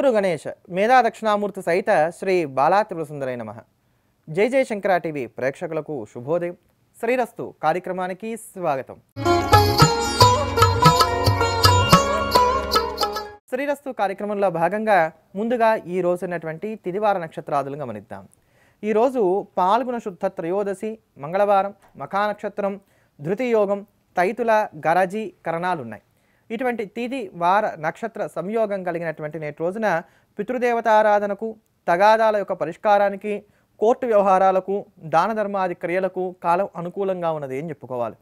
గురు గణేష్ మేధా దక్షిణామూర్తి సహిత శ్రీ బాలా త్రిపురసుందరై నమ. జై జై శంకర టీవీ ప్రేక్షకులకు శుభోదయం. శ్రీరస్తు కార్యక్రమానికి స్వాగతం. శ్రీరస్తు కార్యక్రమంలో భాగంగా ముందుగా ఈ రోజు ఉన్నటువంటి తిదివార నక్షత్రాదులను గమనిద్దాం. ఈరోజు పాల్గొన శుద్ధ త్రయోదశి మంగళవారం మఖా నక్షత్రం ధృతియోగం తైతుల గరజి కరణాలున్నాయి. ఇటువంటి తిది వార నక్షత్ర సంయోగం కలిగినటువంటి నేటి రోజున పితృదేవతారాధనకు తగాదాల యొక్క పరిష్కారానికి కోర్టు వ్యవహారాలకు దాన ధర్మాది క్రియలకు కాలం అనుకూలంగా ఉన్నది అని చెప్పుకోవాలి.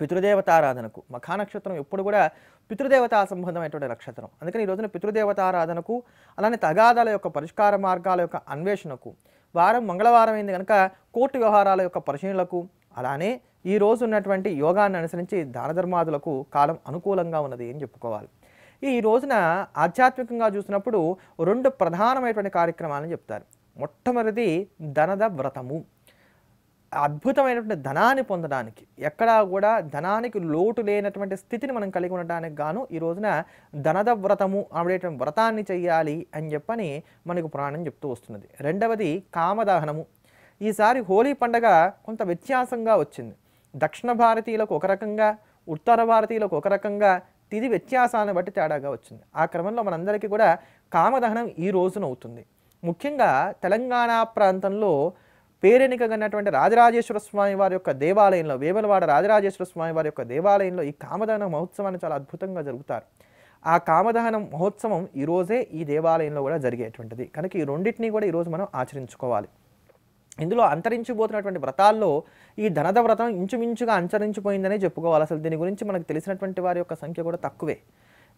పితృదేవతారాధనకు మఖా నక్షత్రం ఎప్పుడు కూడా పితృదేవతా సంబంధమైనటువంటి నక్షత్రం. అందుకని ఈ రోజున పితృదేవతారాధనకు అలానే తగాదాల యొక్క పరిష్కార మార్గాల యొక్క అన్వేషణకు వారం మంగళవారం అయింది కనుక కోర్టు వ్యవహారాల యొక్క పరిశీలనలకు అలానే ఈ రోజు ఉన్నటువంటి యోగాన్ని అనుసరించి దానధర్మాదులకు కాలం అనుకూలంగా ఉన్నది అని చెప్పుకోవాలి. ఈ రోజున ఆధ్యాత్మికంగా చూసినప్పుడు రెండు ప్రధానమైనటువంటి కార్యక్రమాలను చెప్తారు. మొట్టమొదటిది ధనద వ్రతము. అద్భుతమైనటువంటి ధనాన్ని పొందడానికి ఎక్కడా కూడా ధనానికి లోటు లేనటువంటి స్థితిని మనం కలిగి ఉండడానికి గాను ఈ రోజున ధనద వ్రతము అనేటువంటి వ్రతాన్ని చెయ్యాలి అని చెప్పని మనకు పురాణం చెప్తూ వస్తున్నది. రెండవది కామదహనము. ఈసారి హోలీ పండగ కొంత వ్యత్యాసంగా వచ్చింది. దక్షిణ భారతీయులకు ఒక రకంగా ఉత్తర భారతీయులకు ఒక రకంగా తిది వ్యత్యాసాన్ని బట్టి తేడాగా వచ్చింది. ఆ క్రమంలో మనందరికీ కూడా కామదహనం ఈ రోజున అవుతుంది. ముఖ్యంగా తెలంగాణ ప్రాంతంలో పేరెనికగన్నటువంటి రాజరాజేశ్వర స్వామి వారి యొక్క దేవాలయంలో వేములవాడ రాజరాజేశ్వర స్వామి వారి యొక్క దేవాలయంలో ఈ కామదహన మహోత్సవాన్ని చాలా అద్భుతంగా జరుగుతారు ఆ కామదహనం మహోత్సవం ఈరోజే ఈ దేవాలయంలో కూడా జరిగేటువంటిది. కనుక ఈ రెండింటినీ కూడా ఈరోజు మనం ఆచరించుకోవాలి. ఇందులో అంతరించిపోతున్నటువంటి వ్రతాల్లో ఈ ధనద వ్రతం ఇంచుమించుగా అంతరించిపోయిందనే చెప్పుకోవాలి. అసలు దీని గురించి మనకు తెలిసినటువంటి వారి యొక్క సంఖ్య కూడా తక్కువే.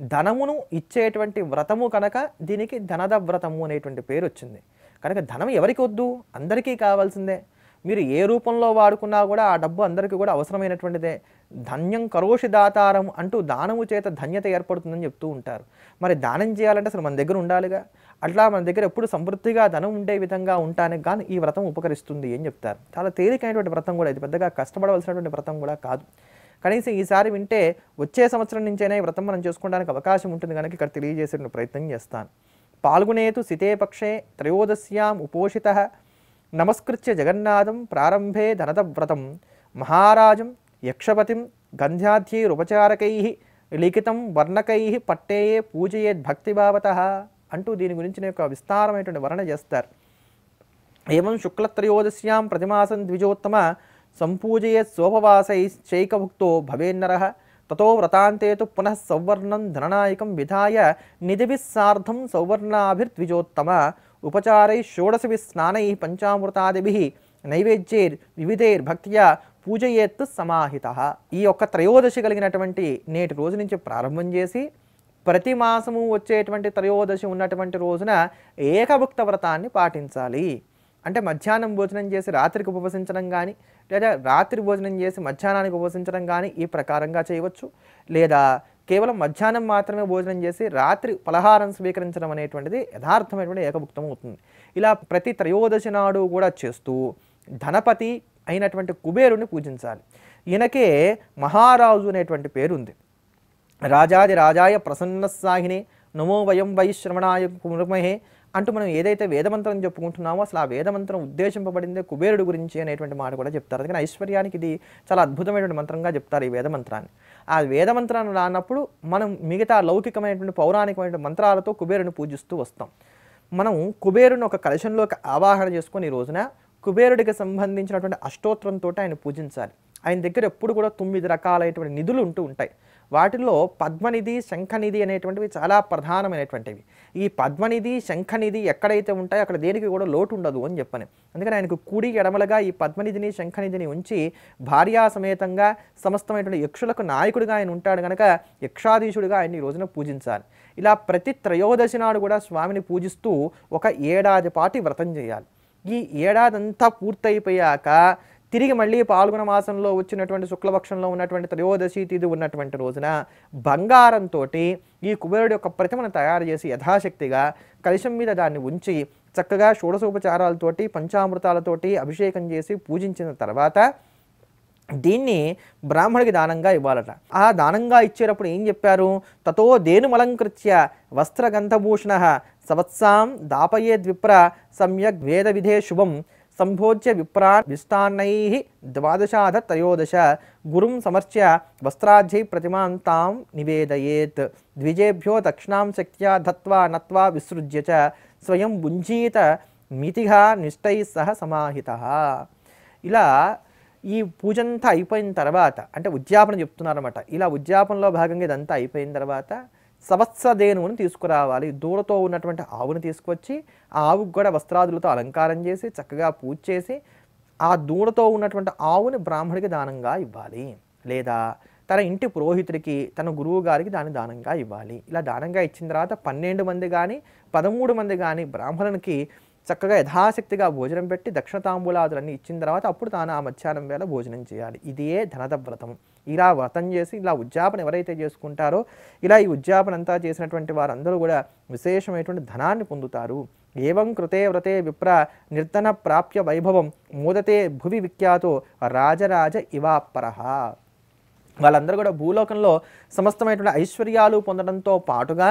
ధనమును ఇచ్చేటువంటి వ్రతము కనుక దీనికి ధనద వ్రతము అనేటువంటి పేరు వచ్చింది. కనుక ధనం ఎవరికి వద్దు? అందరికీ కావాల్సిందే. మీరు ఏ రూపంలో వాడుకున్నా కూడా ఆ డబ్బు అందరికీ కూడా అవసరమైనటువంటిదే. ధన్యం కరోషి దాతారం అంటూ దానము చేత ధన్యత ఏర్పడుతుందని చెప్తూ ఉంటారు. మరి దానం చేయాలంటే అసలు మన దగ్గర ఉండాలిగా? అట్లా మన దగ్గర ఎప్పుడు సమృద్ధిగా ధనం ఉండే విధంగా ఉండటానికి కానీ ఈ వ్రతం ఉపకరిస్తుంది అని చెప్తారు. చాలా తేలికైనటువంటి వ్రతం కూడా ఇది. పెద్దగా కష్టపడవలసినటువంటి వ్రతం కూడా కాదు. కనీసం ఈసారి వింటే వచ్చే సంవత్సరం నుంచైనా ఈ వ్రతం మనం చేసుకోవడానికి అవకాశం ఉంటుంది కనుక ఇక్కడ తెలియజేసే ప్రయత్నం చేస్తాను. పాల్గొనేతు సితేపక్షే త్రయోదశ్యాం ఉపోషిత. నమస్కృత్య జగన్నాథం ప్రారంభే ధనదవ్రతం. మహారాజం యక్షపతిం గంధ్యాధ్యైరుపచారకై లిఖితం వర్ణకై. పట్టేయే పూజయేద్భక్తిభావత. అంటూ దీని గురించి యొక్క విస్తారమైనటువంటి వర్ణన చేస్తారు. ఏమం శుక్లత్రయోదశ్యాం ప్రతిమాసం ద్విజోత్తమ సంపూజయేత్ సోపవాసైశ్చైకభుక్తో భవేన్నర తతో వ్రతాంతే తు పునః సౌవర్ణం ధననాయకం విధాయ నిధిభిः సౌవర్ణాభిర్ద్విజోత్తమ. ఉపచారై షోడశభిः స్నానై పంచామృతాదిభి నైవేద్యైర్ వివిధైర్భక్త్యా పూజయేత్ సమాహిత. ఈ యొక్క త్రయోదశి కలిగినటువంటి నేటి రోజు నుంచి ప్రారంభం చేసి ప్రతి మాసము వచ్చేటువంటి త్రయోదశి ఉన్నటువంటి రోజున ఏకభుక్త వ్రతాన్ని పాటించాలి. అంటే మధ్యాహ్నం భోజనం చేసి రాత్రికి ఉపవసించడం కానీ లేదా రాత్రి భోజనం చేసి మధ్యాహ్నానికి ఉపవసించడం కానీ ఈ ప్రకారంగా చేయవచ్చు. లేదా కేవలం మధ్యాహ్నం మాత్రమే భోజనం చేసి రాత్రి పలహారం స్వీకరించడం అనేటువంటిది యథార్థమైనటువంటి ఏకభుక్తం అవుతుంది. ఇలా ప్రతి త్రయోదశి నాడు కూడా చేస్తూ ధనపతి అయినటువంటి కుబేరుని పూజించాలి. ఈయనకే మహారాజు అనేటువంటి పేరుంది. రాజాది రాజాయ ప్రసన్న సాహినే నమో వయం వై శ్రవణాయ కుమృమహే అంటూ మనం ఏదైతే వేదమంత్రం చెప్పుకుంటున్నామో అసలు ఆ వేదమంత్రం ఉద్దేశింపబడిందే కుబేరుడు గురించి అనేటువంటి మాట కూడా చెప్తారు. అందుకని ఐశ్వర్యానికి ఇది చాలా అద్భుతమైనటువంటి మంత్రంగా చెప్తారు ఈ వేదమంత్రాన్ని. ఆ వేదమంత్రాన్ని రానప్పుడు మనం మిగతా లౌకికమైనటువంటి పౌరాణికమైనటువంటి మంత్రాలతో కుబేరుని పూజిస్తూ వస్తాం. మనం కుబేరుని ఒక కలశంలోకి ఆవాహన చేసుకొని ఈ రోజున కుబేరుడికి సంబంధించినటువంటి అష్టోత్తరంతో ఆయన పూజించాలి. ఆయన దగ్గర ఎప్పుడు కూడా తొమ్మిది రకాలైనటువంటి నిధులు ఉంటూ ఉంటాయి. వాటిల్లో పద్మనిధి శంఖనిధి అనేటువంటివి చాలా ప్రధానమైనటువంటివి. ఈ పద్మనిధి శంఖనిధి ఎక్కడైతే ఉంటాయో అక్కడ దేనికి కూడా లోటు ఉండదు అని చెప్పని. అందుకని ఆయనకు కుడి ఎడమలుగా ఈ పద్మనిధిని శంఖనిధిని ఉంచి భార్యా సమేతంగా సమస్తమైనటువంటి యక్షులకు నాయకుడిగా ఆయన ఉంటాడు కనుక యక్షాధీశుడిగా ఆయన ఈ రోజున పూజించాలి. ఇలా ప్రతి త్రయోదశి నాడు కూడా స్వామిని పూజిస్తూ ఒక ఏడాది పాటి వ్రతం చేయాలి. ఈ ఏడాదంతా పూర్తయిపోయాక తిరిగి మళ్ళీ పాల్గొన మాసంలో వచ్చినటువంటి శుక్లపక్షంలో ఉన్నటువంటి త్రయోదశి తిథి ఉన్నటువంటి రోజున బంగారంతో ఈ కుబేరుడి యొక్క ప్రతిమను తయారు చేసి యథాశక్తిగా కలశం మీద దాన్ని ఉంచి చక్కగా షోడశోపచారాలతోటి పంచామృతాలతోటి అభిషేకం చేసి పూజించిన తర్వాత దీన్ని బ్రాహ్మడికి దానంగా ఇవ్వాలట. ఆ దానంగా ఇచ్చేటప్పుడు ఏం చెప్పారు? తతో దేనుమలంకృత్య వస్త్రగంధభూషణ సవత్సాం దాపయేద్విప్ర సమ్యగ్ వేద విధే శుభం సంభోజ్య విప్రాన్ విష్టాన్నై ద్వాదశాధ త్రయోదశ. గురుం సమర్చ్య వస్త్రాధ్యై ప్రతిమాం తాం నివేదయేత్. ద్విజేభ్యో దక్షిణాం శక్త్యా ధత్వా నత్వా విసృజ్య చ. స్వయం భుంజీత మితిగా నిష్టై సహ సమాహిత. ఇలా ఈ పూజంతా అయిపోయిన తర్వాత అంటే ఉద్యాపన చెప్తున్నారన్నమాట. ఇలా ఉద్యాపనలో భాగంగా ఇదంతా అయిపోయిన తర్వాత సవత్సదేనువుని తీసుకురావాలి. దూడతో ఉన్నటువంటి ఆవుని తీసుకొచ్చి ఆ ఆవుకు కూడా వస్త్రాదులతో అలంకారం చేసి చక్కగా పూజ చేసి ఆ దూడతో ఉన్నటువంటి ఆవుని బ్రాహ్మడికి దానంగా ఇవ్వాలి. లేదా తన ఇంటి పురోహితుడికి తన గురువు గారికి దాన్ని దానంగా ఇవ్వాలి. ఇలా దానంగా ఇచ్చిన తర్వాత పన్నెండు మంది కానీ పదమూడు మంది కానీ బ్రాహ్మణునికి చక్కగా యథాశక్తిగా భోజనం పెట్టి దక్షిణ తాంబూలాదులన్నీ ఇచ్చిన తర్వాత అప్పుడు తాను ఆ మధ్యాహ్నం వేళ భోజనం చేయాలి. ఇదే ధనద వ్రతం. ఇలా వ్రతం చేసి ఇలా ఉద్యాపన ఎవరైతే చేసుకుంటారో ఇలా ఈ ఉద్యాపన అంతా చేసినటువంటి వారందరూ కూడా విశేషమైనటువంటి ధనాన్ని పొందుతారు. ఏవం కృతే వ్రతే విప్ర నిర్ధన ప్రాప్య వైభవం మోదతే భువి విఖ్యాతో రాజరాజ ఇవాపరహ వాళ్ళందరూ కూడా భూలోకంలో సమస్తమైనటువంటి ఐశ్వర్యాలు పొందడంతో పాటుగా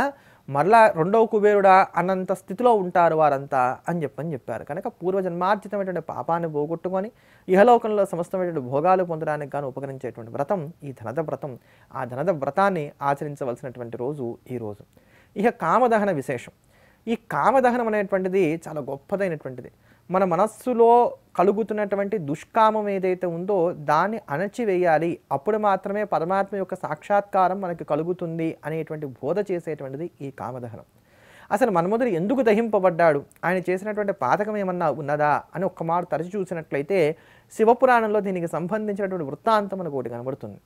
మరలా రెండవ కుబేరుడా అన్నంత స్థితిలో ఉంటారు వారంతా అని చెప్పని చెప్పారు. కనుక పూర్వజన్మార్జితమైనటువంటి పాపాన్ని పోగొట్టుకొని ఇహలోకంలో సమస్తమైనటువంటి భోగాలు పొందడానికి గాను ఉపకరించేటువంటి వ్రతం ఈ ధనద వ్రతం. ఆ ధనద వ్రతాన్ని ఆచరించవలసినటువంటి రోజు ఈ రోజు. ఇక కామదహన విశేషం. ఈ కామదహనం అనేటువంటిది చాలా గొప్పదైనటువంటిది. మన మనస్సులో కలుగుతున్నటువంటి దుష్కామం ఏదైతే ఉందో దాన్ని అణచివేయాలి. అప్పుడు మాత్రమే పరమాత్మ యొక్క సాక్షాత్కారం మనకు కలుగుతుంది అనేటువంటి బోధ చేసేటువంటిది ఈ కామదహనం. అసలు మన్మధుడు ఎందుకు దహింపబడ్డాడు? ఆయన చేసినటువంటి పాతకం ఏమన్నా ఉన్నదా? అని ఒక్క మాట తరచి చూసినట్లయితే శివపురాణంలో దీనికి సంబంధించినటువంటి వృత్తాంతం మనకు ఒకటి కనబడుతుంది.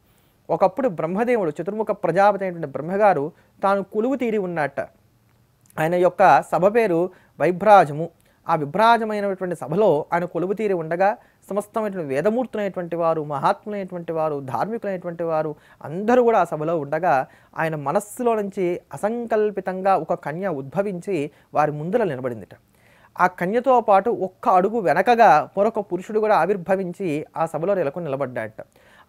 ఒకప్పుడు బ్రహ్మదేవుడు చతుర్ముఖ ప్రజాపతి అయినటువంటి బ్రహ్మగారు తాను కొలువు తీరి ఉన్నట్ట. ఆయన యొక్క సభ పేరు వైభ్రాజము. ఆ విభ్రాజమైనటువంటి సభలో ఆయన కొలువు తీరి ఉండగా సమస్తమైనటువంటి వేదమూర్తులైనటువంటి వారు మహాత్ములైనటువంటి వారు ధార్మికులైనటువంటి వారు అందరూ కూడా ఆ సభలో ఉండగా ఆయన మనస్సులో నుంచి అసంకల్పితంగా ఒక కన్య ఉద్భవించి వారి ముందర నిలబడిందిట. ఆ కన్యతో పాటు ఒక్క అడుగు వెనకగా మరొక పురుషుడు కూడా ఆవిర్భవించి ఆ సభలో నెలకొని నిలబడ్డాడట.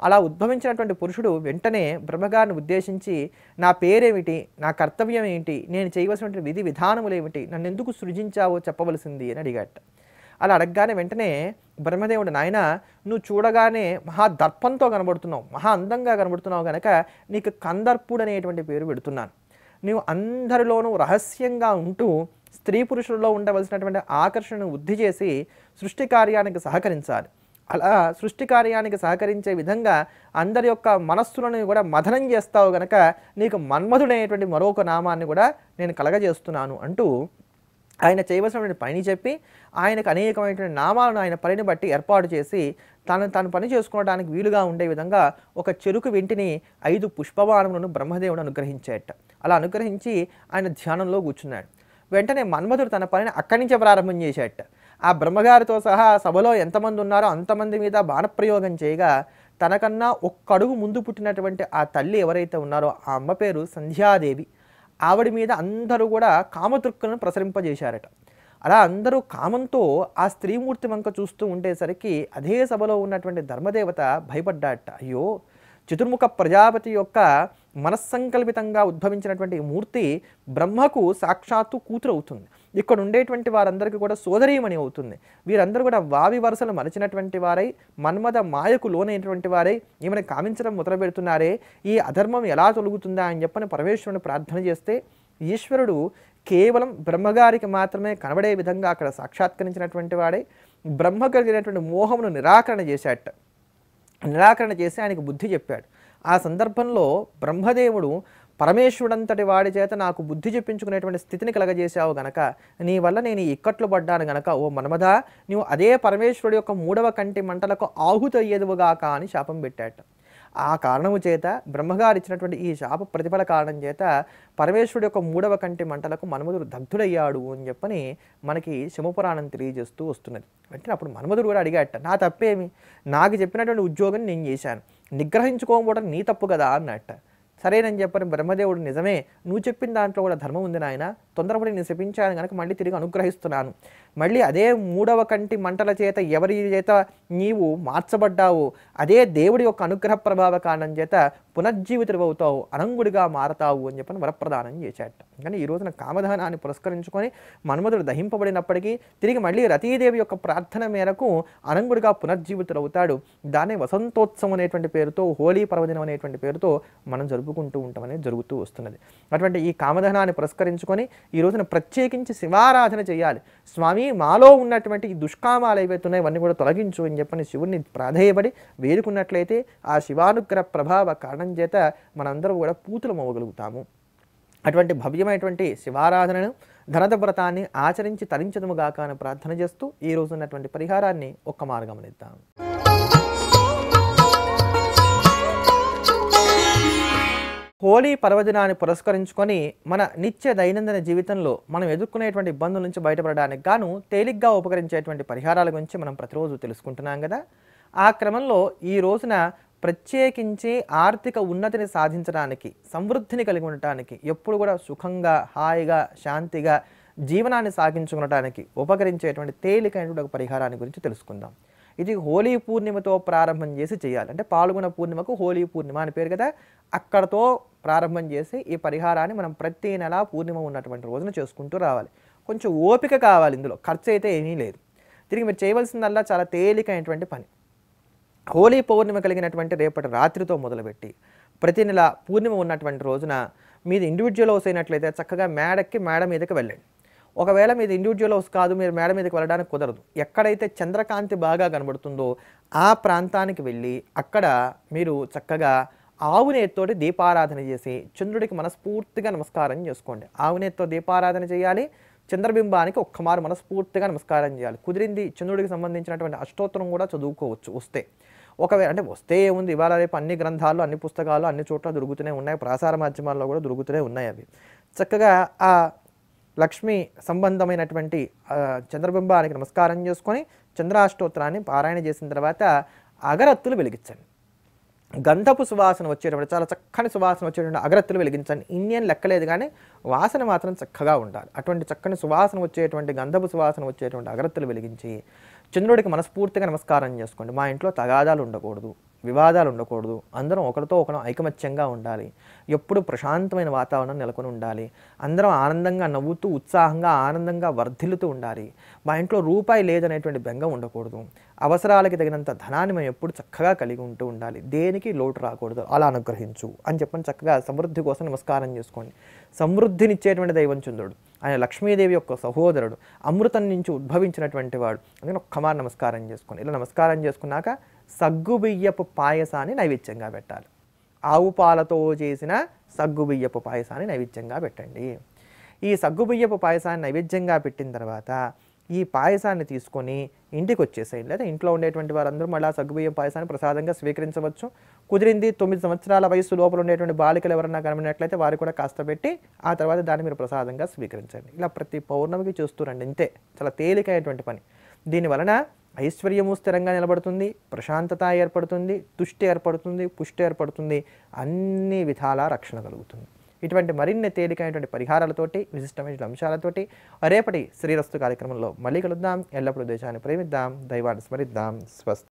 అలా ఉద్భవించినటువంటి పురుషుడు వెంటనే బ్రహ్మగారిని ఉద్దేశించి నా పేరేమిటి? నా కర్తవ్యం ఏంటి? నేను చేయవలసినటువంటి విధి విధానములు ఏమిటి? నన్ను ఎందుకు సృజించావో చెప్పవలసింది అని అడిగాట. అలా అడగగానే వెంటనే బ్రహ్మదేవుడు నాయన నువ్వు చూడగానే మహా దర్పంతో కనబడుతున్నావు మహా అందంగా కనబడుతున్నావు కనుక నీకు కందర్పుడు అనేటువంటి పేరు పెడుతున్నాను. నువ్వు అందరిలోనూ రహస్యంగా ఉంటూ స్త్రీ పురుషుల్లో ఉండవలసినటువంటి ఆకర్షణను వృద్ధి చేసి సృష్టి కార్యానికి సహకరించాలి. అలా సృష్టి కార్యానికి సహకరించే విధంగా అందరి యొక్క మనస్సులను కూడా మథనం చేస్తావు గనక నీకు మన్మధుడైనటువంటి మరొక నామాన్ని కూడా నేను కలగజేస్తున్నాను అంటూ ఆయన చేయవలసినటువంటి పని చెప్పి ఆయనకు అనేకమైనటువంటి నామాలను ఆయన పనిని బట్టి ఏర్పాటు చేసి తను తను పని చేసుకోవడానికి వీలుగా ఉండే విధంగా ఒక చెరుకు వెంటిని ఐదు పుష్పవాణములను బ్రహ్మదేవుడు అనుగ్రహించేట. అలా అనుగ్రహించి ఆయన ధ్యానంలో కూర్చున్నాడు. వెంటనే మన్మధుడు తన పనిని అక్కడి నుంచే ప్రారంభం చేసేట. ఆ బ్రహ్మగారితో సహా సభలో ఎంతమంది ఉన్నారో అంతమంది మీద బాణప్రయోగం చేయగా తనకన్నా ఒక్కడుగు ముందు పుట్టినటువంటి ఆ తల్లి ఎవరైతే ఉన్నారో ఆ అమ్మ పేరు సంధ్యాదేవి. ఆవిడ మీద అందరూ కూడా కామతృక్కులను ప్రసరింపజేశారట. అలా అందరూ కామంతో ఆ స్త్రీమూర్తి వంక చూస్తూ ఉండేసరికి అదే సభలో ఉన్నటువంటి ధర్మదేవత భయపడ్డాట. అయ్యో! చతుర్ముఖ ప్రజాపతి యొక్క మనస్సంకల్పితంగా ఉద్భవించినటువంటి మూర్తి బ్రహ్మకు సాక్షాత్తు కూతురు అవుతుంది ఇక్కడ ఉండేటువంటి వారందరికీ కూడా సోదరీమణి అవుతుంది. వీరందరూ కూడా వావి వరుసలు మరచినటువంటి వారై మన్మద మాయకు లోనైనటువంటి వారై ఈమెను కామించడం మొదలు పెడుతున్నారే ఈ అధర్మం ఎలా తొలుగుతుందా అని చెప్పని పరమేశ్వరుని ప్రార్థన చేస్తే ఈశ్వరుడు కేవలం బ్రహ్మగారికి మాత్రమే కనబడే విధంగా అక్కడ సాక్షాత్కరించినటువంటి వాడే. బ్రహ్మ కలిగినటువంటి మోహమును నిరాకరణ చేశాట నిరాకరణ చేసి ఆయనకు బుద్ధి చెప్పాడు. ఆ సందర్భంలో బ్రహ్మదేవుడు పరమేశ్వరుడంతటి వాడి చేత నాకు బుద్ధి చెప్పించుకునేటువంటి స్థితిని కలగజేశావు గనక నీ వల్ల నేను ఇక్కట్లు పడ్డాను గనక ఓ మన్మధ నువ్వు అదే పరమేశ్వరుడు యొక్క మూడవ కంటి మంటలకు ఆహుతి అయ్యేదువుగాక అని శాపం పెట్టాట. ఆ కారణము చేత బ్రహ్మగారు ఇచ్చినటువంటి ఈ శాప ప్రతిఫల కారణం చేత పరమేశ్వరుడు యొక్క మూడవ కంటి మంటలకు మన్మధుడు దగ్ధుడయ్యాడు అని చెప్పని మనకి శివపురాణం తెలియజేస్తూ వస్తున్నది. అంటే అప్పుడు మన్మధుడు కూడా అడిగాట నా తప్పేమి? నాకు చెప్పినటువంటి ఉద్యోగం నేను చేశాను. నిగ్రహించుకోకపోవడం నీ తప్పు కదా అన్నట్ట సరేనని చెప్పని బ్రహ్మదేవుడు నిజమే. నువ్వు చెప్పిన దాంట్లో కూడా ధర్మం ఉంది నాయన. తొందరపడి నేను శపించాను కనుక మళ్ళీ తిరిగి అనుగ్రహిస్తున్నాను. మళ్ళీ అదే మూడవ కంటి మంటల చేత ఎవరి చేత నీవు మార్చబడ్డావు అదే దేవుడి యొక్క అనుగ్రహ ప్రభావ కారణం చేత పునర్జీవితుడు అవుతావు అనంగుడిగా మారతావు అని చెప్పని వరప్రదానం చేశాట కానీ ఈ రోజున కామధానాన్ని పురస్కరించుకొని మన్మధుడు దహింపబడినప్పటికీ తిరిగి మళ్ళీ రతీదేవి యొక్క ప్రార్థన మేరకు అనంగుడిగా పునర్జీవితుడు అవుతాడు దాన్ని వసంతోత్సవం అనేటువంటి పేరుతో హోలీ పర్వదినం అనేటువంటి పేరుతో మనం జరుపుకుంటూ ఉంటాం అనేది జరుగుతూ వస్తున్నది. అటువంటి ఈ కామధనాన్ని పురస్కరించుకొని ఈ రోజున ప్రత్యేకించి శివారాధన చేయాలి. స్వామి మాలో ఉన్నటువంటి ఈ దుష్కామాలు ఏవైతే ఇవన్నీ కూడా తొలగించు అని చెప్పని శివుణ్ణి ప్రాధేయపడి వేడుకున్నట్లయితే ఆ శివానుగ్రహ ప్రభావ కారణం చేత మనందరూ కూడా పూతులు అవ్వగలుగుతాము. అటువంటి భవ్యమైనటువంటి శివారాధనను ధనద వ్రతాన్ని ఆచరించి తరించదుముగాక అని ప్రార్థన చేస్తూ ఈ రోజు ఉన్నటువంటి పరిహారాన్ని ఒక్క మార్గమనిద్దాం హోలీ పర్వదినాన్ని పురస్కరించుకొని మన నిత్య దైనందిన జీవితంలో మనం ఎదుర్కొనేటువంటి ఇబ్బందుల నుంచి బయటపడడానికి గాను తేలిగ్గా ఉపకరించేటువంటి పరిహారాల గురించి మనం ప్రతిరోజు తెలుసుకుంటున్నాం కదా. ఆ క్రమంలో ఈ రోజున ప్రత్యేకించి ఆర్థిక ఉన్నతిని సాధించడానికి సమృద్ధిని కలిగి ఉండటానికి ఎప్పుడు కూడా సుఖంగా హాయిగా శాంతిగా జీవనాన్ని సాగించుకునడానికి ఉపకరించేటువంటి తేలికైనటువంటి ఒక పరిహారాన్ని గురించి తెలుసుకుందాం. ఇది హోలీ పూర్ణిమతో ప్రారంభం చేసి చేయాలి. అంటే పాల్గొన పూర్ణిమకు హోలీ పూర్ణిమ అని పేరు కదా అక్కడతో ప్రారంభం చేసి ఈ పరిహారాన్ని మనం ప్రతి నెల పూర్ణిమ ఉన్నటువంటి రోజున చేసుకుంటూ రావాలి. కొంచెం ఓపిక కావాలి ఇందులో ఖర్చు అయితే ఏమీ లేదు. తిరిగి మీరు చేయవలసిందల్లా చాలా తేలికైనటువంటి పని. హోలీ పౌర్ణిమ కలిగినటువంటి రేపటి రాత్రితో మొదలుపెట్టి ప్రతి నెల పూర్ణిమ ఉన్నటువంటి రోజున మీది ఇండివిజువల్ హౌస్ అయినట్లయితే చక్కగా మేడకి మేడ మీదకి వెళ్ళండి. ఒకవేళ మీది ఇండివిజువల్ హౌస్ కాదు మీరు మేడ మీదకి వెళ్ళడానికి కుదరదు. ఎక్కడైతే చంద్రకాంతి బాగా కనబడుతుందో ఆ ప్రాంతానికి వెళ్ళి అక్కడ మీరు చక్కగా ఆవునేత్తోటి దీపారాధన చేసి చంద్రుడికి మనస్ఫూర్తిగా నమస్కారం చేసుకోండి. ఆవునేత్తో దీపారాధన చేయాలి చంద్రబింబానికి ఒక్కమారు మనస్ఫూర్తిగా నమస్కారం చేయాలి. కుదిరింది చంద్రుడికి సంబంధించినటువంటి అష్టోత్తరం కూడా చదువుకోవచ్చు వస్తే. ఒకవేళ అంటే వస్తే ఏముంది? ఇవాళ రేపు అన్ని గ్రంథాలు అన్ని పుస్తకాలు అన్ని చోట్ల దొరుకుతూనే ఉన్నాయి. ప్రసార మాధ్యమాల్లో కూడా దొరుకుతూనే ఉన్నాయి అవి. చక్కగా ఆ లక్ష్మి సంబంధమైనటువంటి చంద్రబింబానికి నమస్కారం చేసుకొని చంద్రాష్టోత్తరాన్ని పారాయణ చేసిన తర్వాత అగరత్తులు వెలిగించండి. గంధపు సువాసన వచ్చేటప్పుడు చాలా చక్కని సువాసన వచ్చేటువంటి అగరత్తులు వెలిగించండి. ఇండియన్ లెక్కలేదు కానీ వాసన మాత్రం చక్కగా ఉండాలి. అటువంటి చక్కని సువాసన వచ్చేటువంటి గంధపు సువాసన వచ్చేటువంటి అగరత్తులు వెలిగించి చంద్రుడికి మనస్ఫూర్తిగా నమస్కారం చేసుకోండి. మా ఇంట్లో తగాదాలు ఉండకూడదు. వివాదాలు ఉండకూడదు. అందరం ఒకరితో ఒకరు ఐకమత్యంగా ఉండాలి. ఎప్పుడు ప్రశాంతమైన వాతావరణం నెలకొని ఉండాలి. అందరం ఆనందంగా నవ్వుతూ ఉత్సాహంగా ఆనందంగా వర్ధిల్లుతూ ఉండాలి. మా ఇంట్లో రూపాయి లేదనేటువంటి బెంగ ఉండకూడదు. అవసరాలకి తగినంత ధనాన్ని మేము ఎప్పుడు చక్కగా కలిగి ఉంటూ ఉండాలి. దేనికి లోటు రాకూడదు. అలా అనుగ్రహించు అని చెప్పని చక్కగా సమృద్ధి కోసం నమస్కారం చేసుకోండి. సమృద్ధినిచ్చేటువంటి దైవం చంద్రుడు. ఆయన లక్ష్మీదేవి యొక్క సహోదరుడు. అమృతం నుంచి ఉద్భవించినటువంటి వాడు. అందుకని ఒక్కమారు నమస్కారం చేసుకోండి ఇలా నమస్కారం చేసుకున్నాక సగ్గుబియ్యపు పాయసాన్ని నైవేద్యంగా పెట్టాలి. ఆవు పాలతో చేసిన సగ్గుబియ్యపు పాయసాన్ని నైవేద్యంగా పెట్టండి. ఈ సగ్గుబియ్యపు పాయసాన్ని నైవేద్యంగా పెట్టిన తర్వాత ఈ పాయసాన్ని తీసుకొని ఇంటికి వచ్చేసేయండి లేదా ఇంట్లో ఉండేటువంటి వారందరూ మళ్ళీ ఆ సగ్గుబియ్యం పాయసాన్ని ప్రసాదంగా స్వీకరించవచ్చు. కుదిరింది తొమ్మిది సంవత్సరాల వయసు లోపల ఉండేటువంటి బాలికలు ఎవరన్నా కనబడినట్లయితే వారు కూడా కాస్త పెట్టి ఆ తర్వాత దాన్ని మీరు ప్రసాదంగా స్వీకరించండి. ఇలా ప్రతి పౌర్ణమికి చూస్తూ రండి. ఇంతే. చాలా తేలికైనటువంటి పని. దీని వలన ఐశ్వర్యము స్థిరంగా నిలబడుతుంది ప్రశాంతత ఏర్పడుతుంది తుష్టి ఏర్పడుతుంది పుష్టి ఏర్పడుతుంది అన్ని విధాల రక్షణ కలుగుతుంది. ఇటువంటి మరిన్ని తేలికైనటువంటి పరిహారాలతోటి విశిష్టమైన అంశాలతోటి రేపటి శ్రీరస్తు కార్యక్రమంలో మళ్ళీ కలుద్దాం. ఎల్లప్పుడూ దేశాన్ని ప్రేమిద్దాం. దైవాన్ని స్మరిద్దాం. స్వస్తి